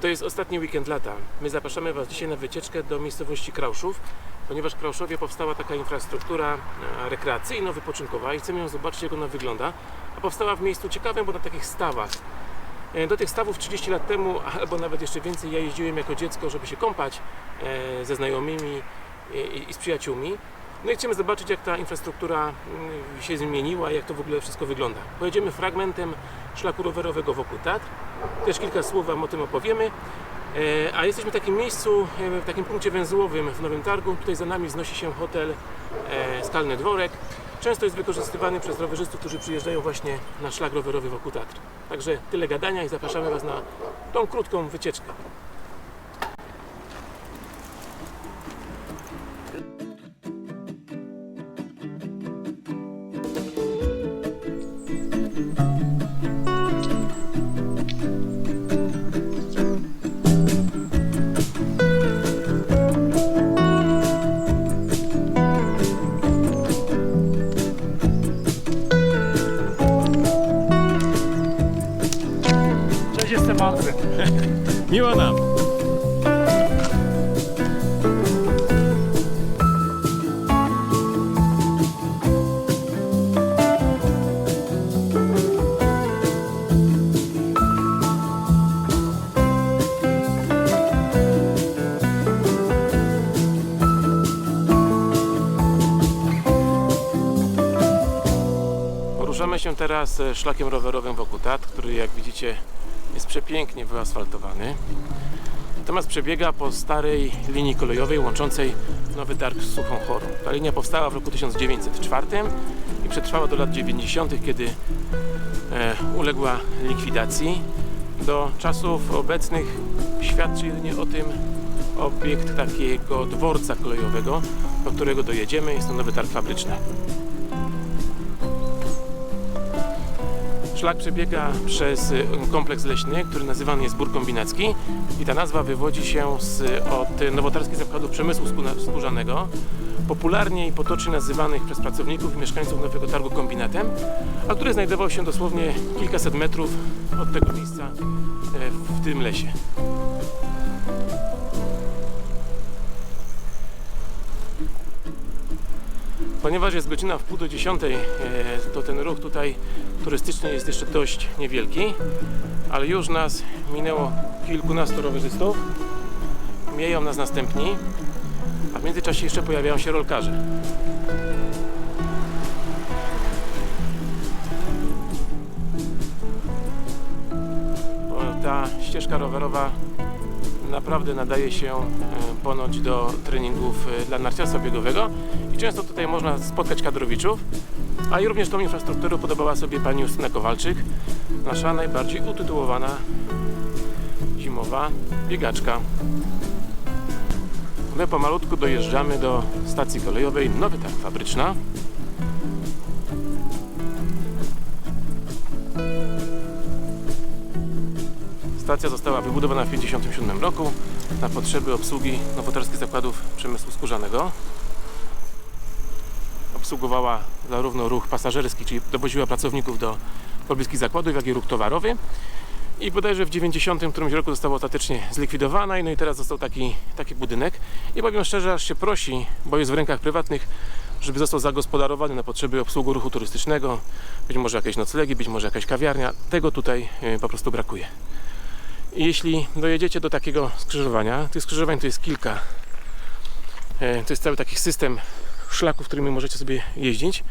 To jest ostatni weekend lata. My zapraszamy Was dzisiaj na wycieczkę do miejscowości Krauszów, ponieważ w Krauszowie powstała taka infrastruktura e, rekreacyjno-wypoczynkowa i chcemy ją zobaczyć, jak ona wygląda. A powstała w miejscu ciekawym, bo na takich stawach. E, Do tych stawów 30 lat temu, albo nawet jeszcze więcej, ja jeździłem jako dziecko, żeby się kąpać e, ze znajomymi i, i z przyjaciółmi. No i chcemy zobaczyć, jak ta infrastruktura mm, się zmieniła, jak to w ogóle wszystko wygląda. Pojedziemy fragmentem szlaku rowerowego wokół Tatr. Też kilka słów Wam o tym opowiemy. E, A jesteśmy w takim miejscu, e, w takim punkcie węzłowym w Nowym Targu. Tutaj za nami wznosi się hotel e, Skalny Dworek. Często jest wykorzystywany przez rowerzystów, którzy przyjeżdżają właśnie na szlak rowerowy wokół Tatr. Także tyle gadania i zapraszamy Was na tą krótką wycieczkę. Się teraz e, szlakiem rowerowym wokół Tat, który jak widzicie jest przepięknie wyasfaltowany. Natomiast przebiega po starej linii kolejowej łączącej Nowy Targ z Suchą Chorą. Ta linia powstała w roku 1904 i przetrwała do lat 90., kiedy e, uległa likwidacji. Do czasów obecnych świadczy jedynie o tym obiekt takiego dworca kolejowego, do którego dojedziemy. Jest to Nowy Targ Fabryczny. Szlak przebiega przez y, kompleks leśny, który nazywany jest Bór Kombinacki i ta nazwa wywodzi się z, od nowotarskich zakładów przemysłu skórzanego, popularnie i potocznie nazywanych przez pracowników i mieszkańców Nowego Targu kombinatem, a który znajdował się dosłownie kilkaset metrów od tego miejsca e, w tym lesie. Ponieważ jest godzina w pół do dziesiątej, e, to ten ruch tutaj turystyczny jest jeszcze dość niewielki, ale już nas minęło kilkunastu rowerzystów. Mijają nas następni, a w międzyczasie jeszcze pojawiają się rolkarze. Ta ścieżka rowerowa naprawdę nadaje się e, ponoć do treningów e, dla narciarstwa biegowego tutaj można spotkać kadrowiczów, a i również tą infrastrukturę podobała sobie pani Justyna Kowalczyk, nasza najbardziej utytułowana zimowa biegaczka. My pomalutku dojeżdżamy do stacji kolejowej Nowy Targ Fabryczna. Stacja została wybudowana w 1957 roku na potrzeby obsługi nowotarskich zakładów przemysłu skórzanego. Obsługowała zarówno ruch pasażerski, czyli dowoziła pracowników do pobliskich zakładów, jak i ruch towarowy. I bodajże w 90 którymś roku została ostatecznie zlikwidowana i no i teraz został taki, taki budynek. I powiem szczerze, aż się prosi, bo jest w rękach prywatnych, żeby został zagospodarowany na potrzeby obsługi ruchu turystycznego. Być może jakieś noclegi, być może jakaś kawiarnia. Tego tutaj e, po prostu brakuje. I jeśli dojedziecie do takiego skrzyżowania, tych skrzyżowań to jest kilka. E, To jest cały taki system szlaków, którymi możecie sobie jeździć.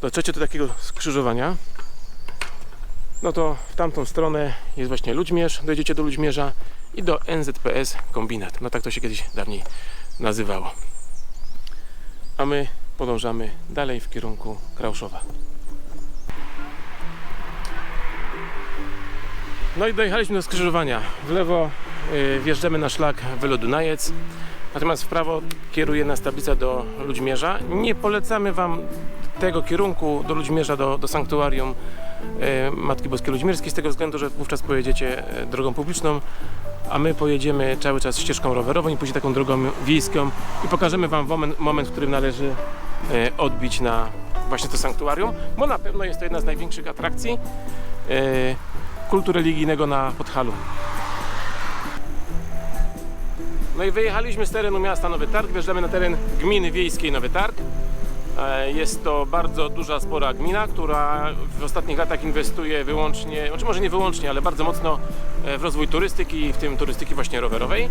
Dotrzecie do takiego skrzyżowania, no to w tamtą stronę jest właśnie Ludźmierz, dojdziecie do Ludźmierza i do NZPS Kombinat. No tak to się kiedyś dawniej nazywało. A my podążamy dalej w kierunku Krauszowa. No i dojechaliśmy do skrzyżowania. W lewo y, wjeżdżamy na szlak Wylodunajec, natomiast w prawo kieruje nas tablica do Ludźmierza. Nie polecamy Wam tego kierunku do Ludźmierza, do, do sanktuarium y, Matki Boskiej Ludźmierskiej, z tego względu, że wówczas pojedziecie y, drogą publiczną, a my pojedziemy cały czas ścieżką rowerową i później taką drogą wiejską i pokażemy Wam moment, moment w którym należy y, odbić na właśnie to sanktuarium, bo na pewno jest to jedna z największych atrakcji. kultu religijnego na Podhalu. No i wyjechaliśmy z terenu miasta Nowy Targ, wjeżdżamy na teren gminy wiejskiej Nowy Targ. E, Jest to bardzo duża, spora gmina, która w ostatnich latach inwestuje wyłącznie, znaczy może nie wyłącznie, ale bardzo mocno e, w rozwój turystyki, w tym turystyki właśnie rowerowej.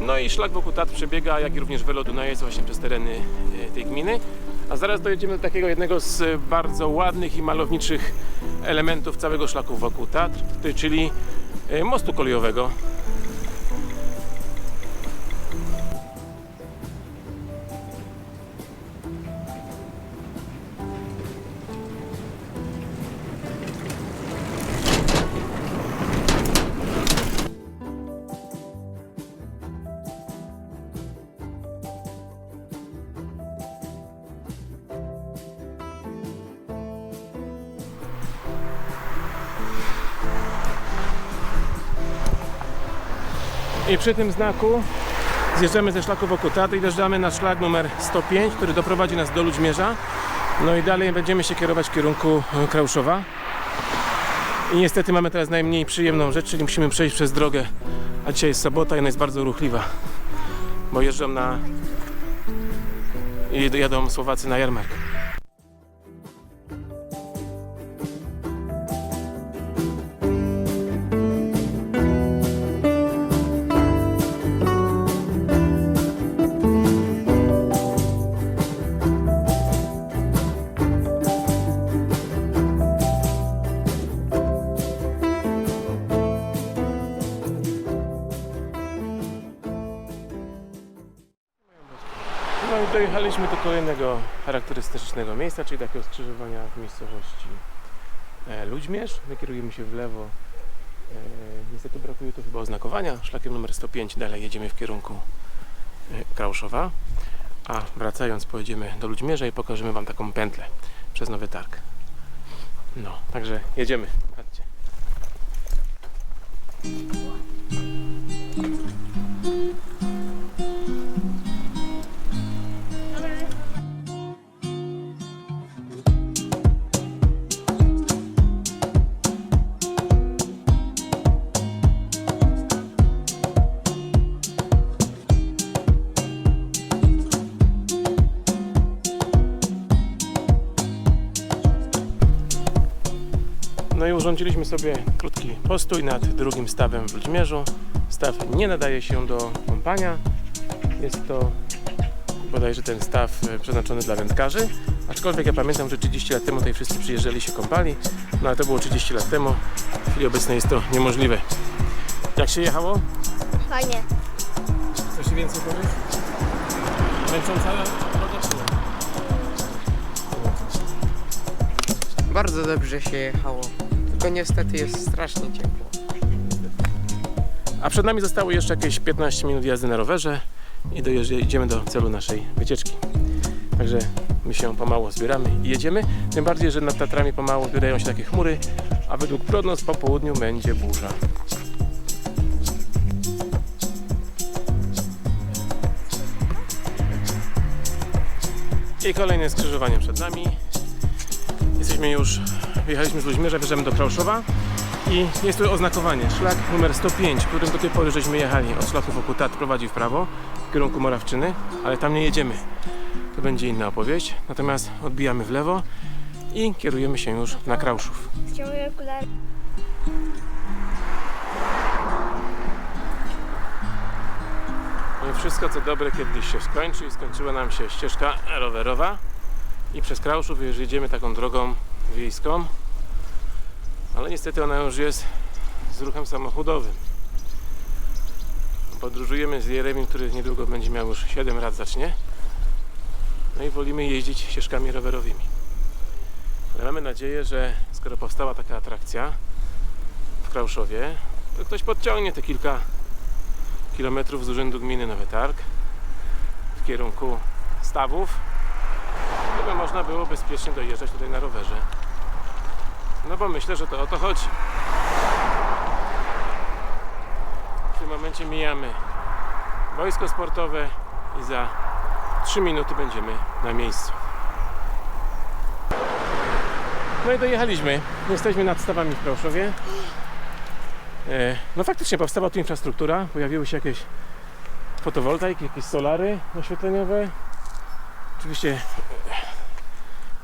No i szlak wokół Tatr przebiega, jak i również Velo Dunaj jest właśnie przez tereny e, tej gminy. A zaraz dojedziemy do takiego jednego z bardzo ładnych i malowniczych elementów całego szlaku wokół Tatr, czyli mostu kolejowego. I przy tym znaku zjeżdżamy ze szlaku wokół Tatr i wjeżdżamy na szlak numer 105, który doprowadzi nas do Ludźmierza. No i dalej będziemy się kierować w kierunku e, Krauszowa. I niestety mamy teraz najmniej przyjemną rzecz, czyli musimy przejść przez drogę. A dzisiaj jest sobota i ona jest bardzo ruchliwa. Bo jeżdżą na... i jadą Słowacy na jarmark. Dojechaliśmy do kolejnego charakterystycznego miejsca, czyli takiego skrzyżowania w miejscowości e, Ludźmierz. My kierujemy się w lewo. E, niestety brakuje tu chyba oznakowania. Szlakiem numer 105 dalej jedziemy w kierunku e, Krauszowa. A wracając pojedziemy do Ludźmierza i pokażemy Wam taką pętlę przez Nowy Targ. No, także jedziemy. Chodźcie. I urządziliśmy sobie krótki postój nad drugim stawem w Ludźmierzu. Staw nie nadaje się do kąpania. Jest to bodajże ten staw e, przeznaczony dla wędkarzy. Aczkolwiek ja pamiętam, że 30 lat temu tutaj wszyscy przyjeżdżali się kąpali. No ale to było 30 lat temu. W chwili obecnej jest to niemożliwe. Jak się jechało? Fajnie. Coś więcej powiesz? Męcząca droga czy nie? Bardzo dobrze się jechało. Tylko niestety jest strasznie ciepło. A przed nami zostało jeszcze jakieś 15 minut jazdy na rowerze i dojedziemy do celu naszej wycieczki. Także my się pomału zbieramy i jedziemy. Tym bardziej, że nad Tatrami pomału zbierają się takie chmury, a według prognoz po południu będzie burza. I kolejne skrzyżowanie przed nami. Jesteśmy już, wyjechaliśmy z Ludźmierza, wjeżdżamy do Krauszowa. I jest tu oznakowanie, szlak numer 105, którym do tej pory żeśmy jechali od szlaku wokół Tat prowadzi w prawo w kierunku Morawczyny, ale tam nie jedziemy. To będzie inna opowieść. Natomiast odbijamy w lewo i kierujemy się już na Krauszów. Ściągnę okulary. No i wszystko co dobre kiedyś się skończy i skończyła nam się ścieżka rowerowa i przez Krauszów już jedziemy taką drogą wiejską, ale niestety ona już jest z ruchem samochodowym. Podróżujemy z Jeremim, który niedługo będzie miał już 7 lat zacznie. No i wolimy jeździć ścieżkami rowerowymi. Ale mamy nadzieję, że skoro powstała taka atrakcja w Krauszowie, to ktoś podciągnie te kilka kilometrów z urzędu gminy Nowy Targ w kierunku stawów, żeby można było bezpiecznie dojeżdżać tutaj na rowerze. No bo myślę, że to o to chodzi. W tym momencie mijamy wojsko sportowe i za 3 minuty będziemy na miejscu. No i dojechaliśmy. Jesteśmy nad stawami w Krauszowie. E, No faktycznie powstała tu infrastruktura, pojawiły się jakieś fotowoltaik, jakieś solary oświetleniowe. Oczywiście,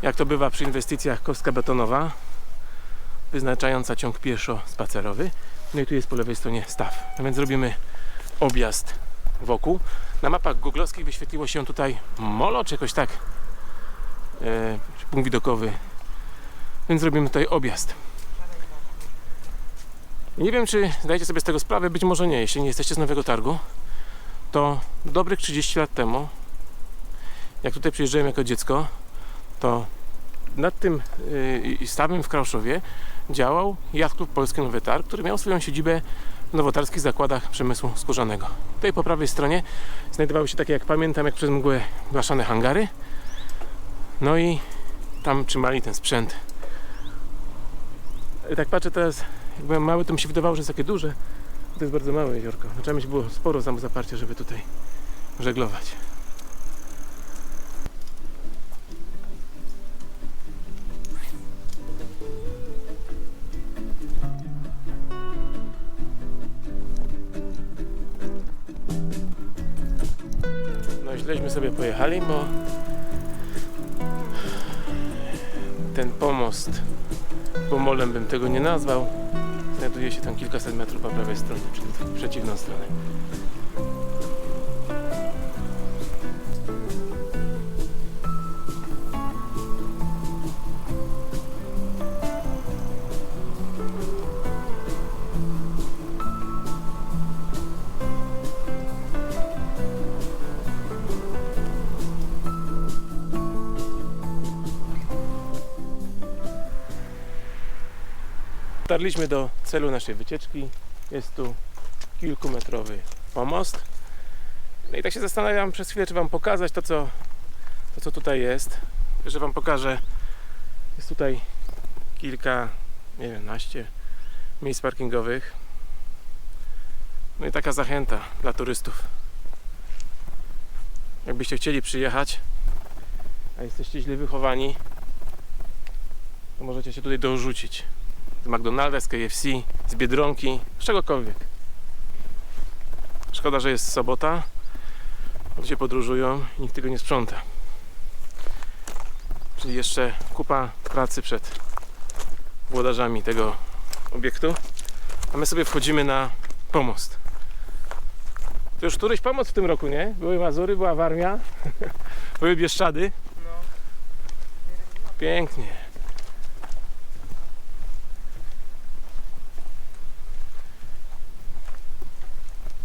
jak to bywa przy inwestycjach, kostka betonowa, wyznaczająca ciąg pieszo-spacerowy. No i tu jest po lewej stronie staw. A więc zrobimy objazd wokół. Na mapach googlowskich wyświetliło się tutaj molo, czy jakoś tak, e, punkt widokowy. Więc zrobimy tutaj objazd. Nie wiem, czy zdajecie sobie z tego sprawę, być może nie, jeśli nie jesteście z Nowego Targu, to dobrych 30 lat temu, jak tutaj przyjeżdżałem jako dziecko, to nad tym yy, stawem w Krauszowie działał Jacht Klub Polski Nowy Targ, który miał swoją siedzibę w nowotarskich zakładach przemysłu skórzanego. Tutaj po prawej stronie znajdowały się takie, jak pamiętam, jak przez mgłę blaszane hangary. No i tam trzymali ten sprzęt. Tak patrzę teraz, jak byłem mały, to mi się wydawało, że jest takie duże. To jest bardzo małe jeziorko. No, Trzeba mieć było sporo tam zaparcia, żeby tutaj żeglować. Sobie pojechali, bo ten pomost pomolem bym tego nie nazwał znajduje się tam kilkaset metrów po prawej stronie, czyli w przeciwną stronę. Dotarliśmy do celu naszej wycieczki. Jest tu kilkumetrowy pomost. No i tak się zastanawiam przez chwilę, czy Wam pokazać to, co, to, co tutaj jest. Że Wam pokażę. Jest tutaj kilka, nie wiem, naście miejsc parkingowych. No i taka zachęta dla turystów. Jakbyście chcieli przyjechać, a jesteście źle wychowani, to możecie się tutaj dorzucić z McDonalda, z KFC, z Biedronki, z czegokolwiek. Szkoda, że jest sobota, ludzie podróżują i nikt tego nie sprząta. Czyli jeszcze kupa pracy przed włodarzami tego obiektu. A my sobie wchodzimy na pomost. To już któryś pomost w tym roku, nie? Były Mazury, była Warmia, były Bieszczady. Pięknie.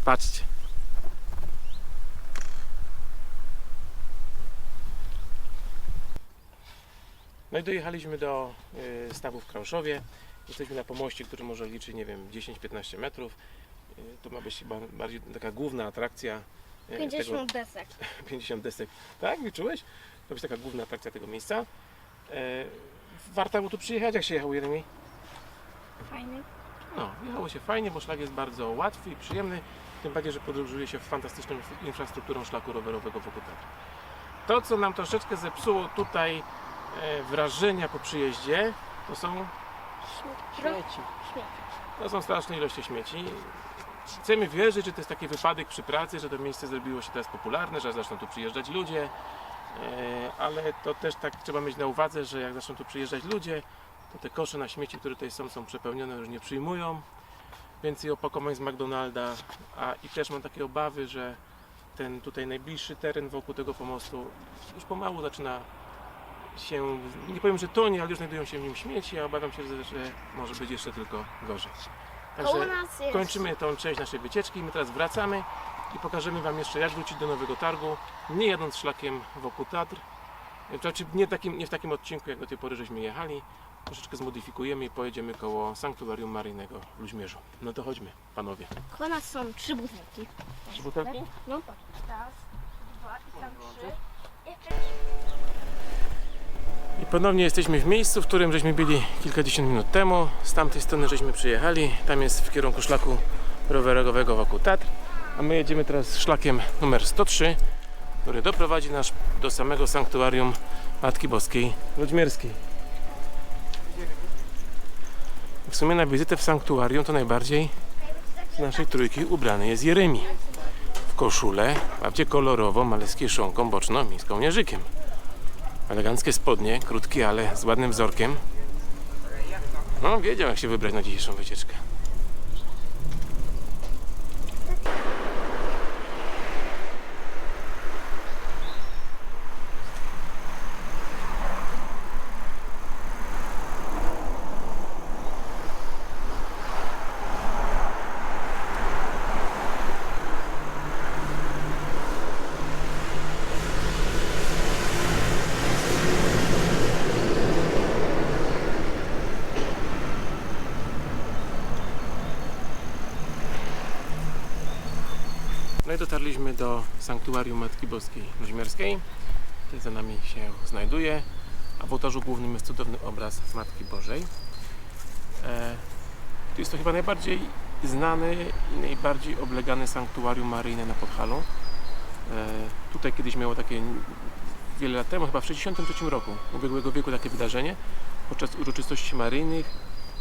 Patrzcie. No i dojechaliśmy do y, stawu w Krauszowie. Jesteśmy na pomoście, który może liczyć, nie wiem, 10-15 metrów. Y, to ma być chyba bardziej taka główna atrakcja. y, 50 desek. 50 desek. Tak, liczyłeś? To być taka główna atrakcja tego miejsca. Warto było tu przyjechać, jak się jechało Jeremi? Fajny. No, jechało się fajnie, bo szlak jest bardzo łatwy i przyjemny. Tym bardziej, że podróżuje się w fantastyczną inf- infrastrukturą szlaku rowerowego wokół Tatr. To, co nam troszeczkę zepsuło tutaj e, wrażenia po przyjeździe, to są, Śmieci. Śmieci. to są straszne ilości śmieci. Chcemy wierzyć, że to jest taki wypadek przy pracy, że to miejsce zrobiło się teraz popularne, że zaczną tu przyjeżdżać ludzie, e, ale to też tak trzeba mieć na uwadze, że jak zaczną tu przyjeżdżać ludzie, to te kosze na śmieci, które tutaj są, są przepełnione, już nie przyjmują więcej opakowań z McDonalda, a i też mam takie obawy, że ten tutaj najbliższy teren wokół tego pomostu już pomału zaczyna się, nie powiem, że tonie, ale już znajdują się w nim śmieci, a obawiam się, że, że może być jeszcze tylko gorzej. Także kończymy tą część naszej wycieczki, my teraz wracamy i pokażemy Wam jeszcze jak wrócić do Nowego Targu, nie jadąc szlakiem wokół Tatr, znaczy nie, takim, nie w takim odcinku jak do tej pory żeśmy jechali, troszeczkę zmodyfikujemy i pojedziemy koło Sanktuarium Maryjnego w Luźmierzu. No to chodźmy, panowie. Koło nas są trzy butelki. Trzy butelki? No. Raz, dwa i tam trzy. I ponownie jesteśmy w miejscu, w którym żeśmy byli kilkadziesiąt minut temu. Z tamtej strony żeśmy przyjechali. Tam jest w kierunku szlaku rowerowego wokół Tatr. A my jedziemy teraz szlakiem numer 103, który doprowadzi nas do samego sanktuarium Matki Boskiej Ludźmierskiej. W sumie na wizytę w sanktuarium to najbardziej z naszej trójki ubrany jest Jeremi w koszulę, babcie kolorową, ale z kieszonką boczną i z kołnierzykiem. Eleganckie spodnie, krótkie, ale z ładnym wzorkiem. No, wiedział jak się wybrać na dzisiejszą wycieczkę. No i dotarliśmy do sanktuarium Matki Boskiej Luźmierskiej. Tutaj za nami się znajduje, a w ołtarzu głównym jest cudowny obraz Matki Bożej. E, to jest to chyba najbardziej znane i najbardziej oblegane sanktuarium maryjne na Podhalu. E, tutaj kiedyś miało takie wiele lat temu, chyba w 1963 roku ubiegłego wieku takie wydarzenie. Podczas uroczystości maryjnych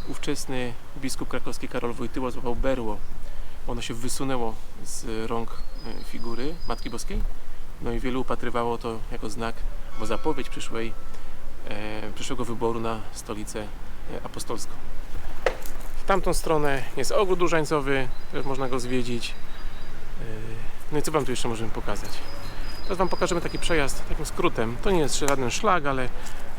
ówczesny biskup krakowski Karol Wojtyła złapał berło ono się wysunęło z rąk e, figury Matki Boskiej. No i wielu upatrywało to jako znak, bo zapowiedź przyszłej, e, przyszłego wyboru na stolicę e, apostolską. W tamtą stronę jest ogród różańcowy, też można go zwiedzić. E, no i co Wam tu jeszcze możemy pokazać? Teraz Wam pokażemy taki przejazd takim skrótem. To nie jest żaden szlak, ale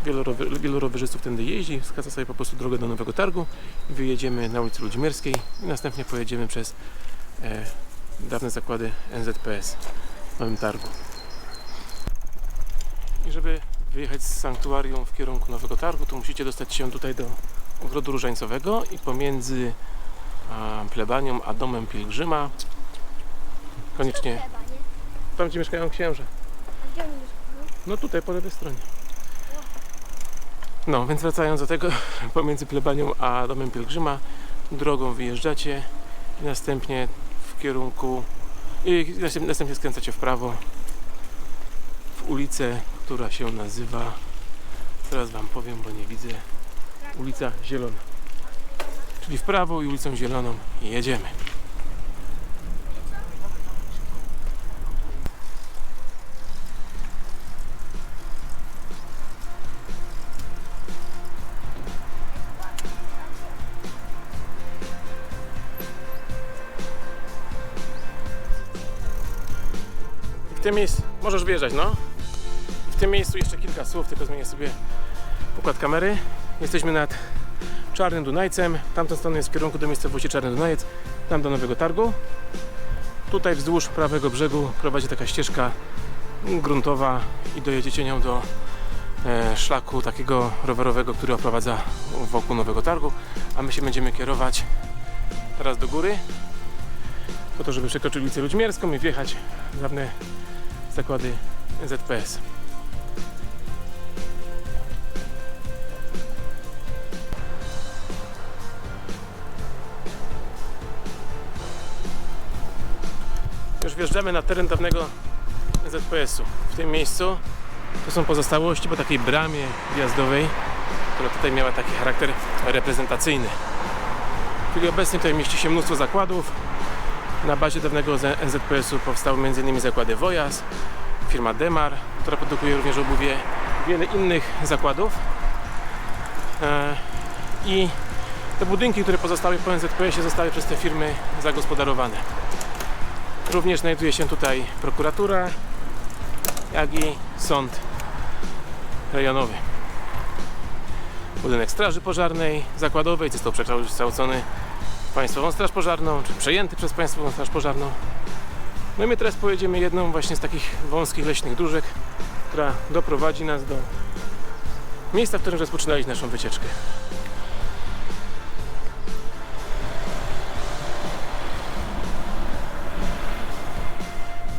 wielu, rower, wielu rowerzystów tędy jeździ. Wskazza sobie po prostu drogę do Nowego Targu. Wyjedziemy na ulicę Ludzimierskiej i następnie pojedziemy przez e, dawne zakłady NZPS w Nowym Targu. I żeby wyjechać z sanktuarium w kierunku Nowego Targu, to musicie dostać się tutaj do ogrodu różańcowego i pomiędzy a, plebanią a domem pielgrzyma koniecznie tam gdzie mieszkają księża. A gdzie oni mieszkają? No tutaj po lewej stronie. No, więc wracając do tego, pomiędzy plebanią a domem pielgrzyma drogą wyjeżdżacie i następnie w kierunku i następnie, skręcacie w prawo w ulicę, która się nazywa teraz wam powiem, bo nie widzę ulica Zielona. Czyli w prawo i ulicą Zieloną jedziemy tym miejscu możesz wjeżdżać, no. W tym miejscu jeszcze kilka słów, tylko zmienię sobie układ kamery. Jesteśmy nad Czarnym Dunajcem. W tamtą stronę jest w kierunku do miejscowości Czarny Dunajec. Tam do Nowego Targu. Tutaj wzdłuż prawego brzegu prowadzi taka ścieżka gruntowa i dojedziecie nią do e, szlaku takiego rowerowego, który oprowadza wokół Nowego Targu. A my się będziemy kierować teraz do góry po to, żeby przekroczyć ulicę Ludźmierską i wjechać w dawne zakłady ZPS. Już wjeżdżamy na teren dawnego ZPS-u. W tym miejscu to są pozostałości po takiej bramie wjazdowej, która tutaj miała taki charakter reprezentacyjny. W chwili obecnej tutaj mieści się mnóstwo zakładów. Na bazie dawnego NZPS-u powstały m.in. zakłady Wojas, firma Demar, która produkuje również obuwie, wiele innych zakładów. E, I te budynki, które pozostały po NZPS-ie zostały przez te firmy zagospodarowane. Również znajduje się tutaj prokuratura, jak i sąd rejonowy. Budynek Straży Pożarnej, zakładowej, został przekształcony Państwową Straż Pożarną, czy przejęty przez Państwową Straż Pożarną. No i my teraz pojedziemy jedną właśnie z takich wąskich leśnych dróżek, która doprowadzi nas do miejsca, w którym rozpoczynaliśmy naszą wycieczkę.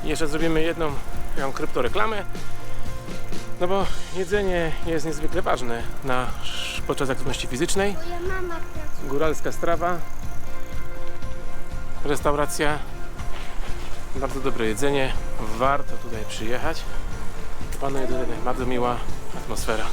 Jeszcze zrobimy jedną taką kryptoreklamę. No bo jedzenie jest niezwykle ważne na, podczas aktywności fizycznej. Góralska strawa, restauracja, bardzo dobre jedzenie, warto tutaj przyjechać. Panuje tutaj bardzo miła atmosfera.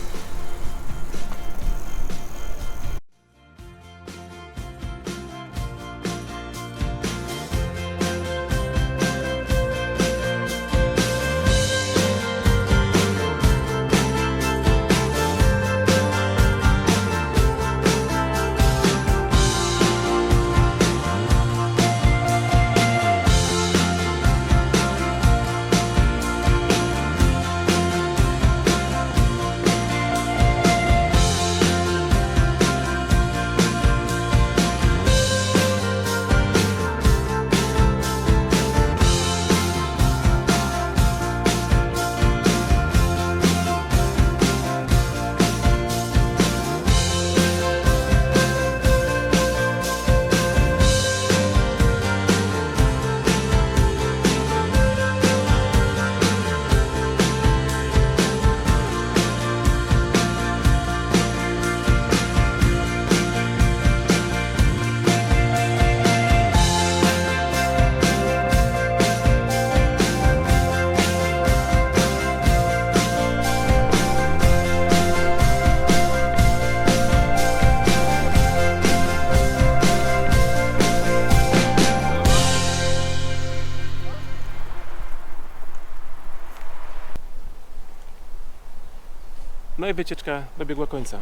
Wycieczka dobiegła końca.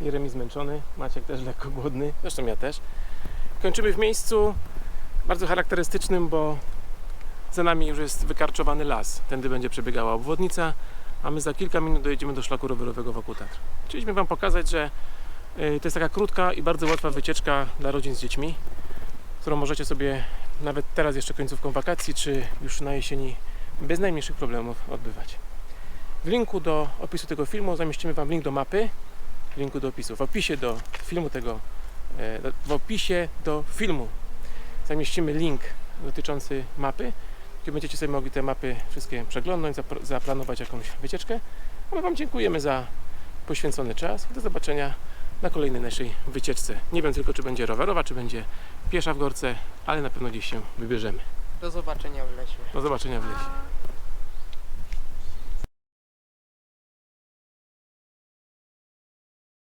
Jeremi zmęczony, Maciek też lekko głodny, zresztą ja też. Kończymy w miejscu bardzo charakterystycznym, bo za nami już jest wykarczowany las. Tędy będzie przebiegała obwodnica, a my za kilka minut dojedziemy do szlaku rowerowego wokół Tatr. Chcieliśmy Wam pokazać, że y, to jest taka krótka i bardzo łatwa wycieczka dla rodzin z dziećmi, którą możecie sobie nawet teraz jeszcze końcówką wakacji, czy już na jesieni bez najmniejszych problemów odbywać. W linku do opisu tego filmu zamieścimy Wam link do mapy, w linku do opisu, w opisie do filmu tego, e, w opisie do filmu zamieścimy link dotyczący mapy, gdzie będziecie sobie mogli te mapy wszystkie przeglądnąć, zaplanować jakąś wycieczkę. A my Wam dziękujemy za poświęcony czas i do zobaczenia na kolejnej naszej wycieczce. Nie wiem tylko, czy będzie rowerowa, czy będzie piesza w gorce, ale na pewno gdzieś się wybierzemy. Do zobaczenia w lesie. Do zobaczenia w lesie.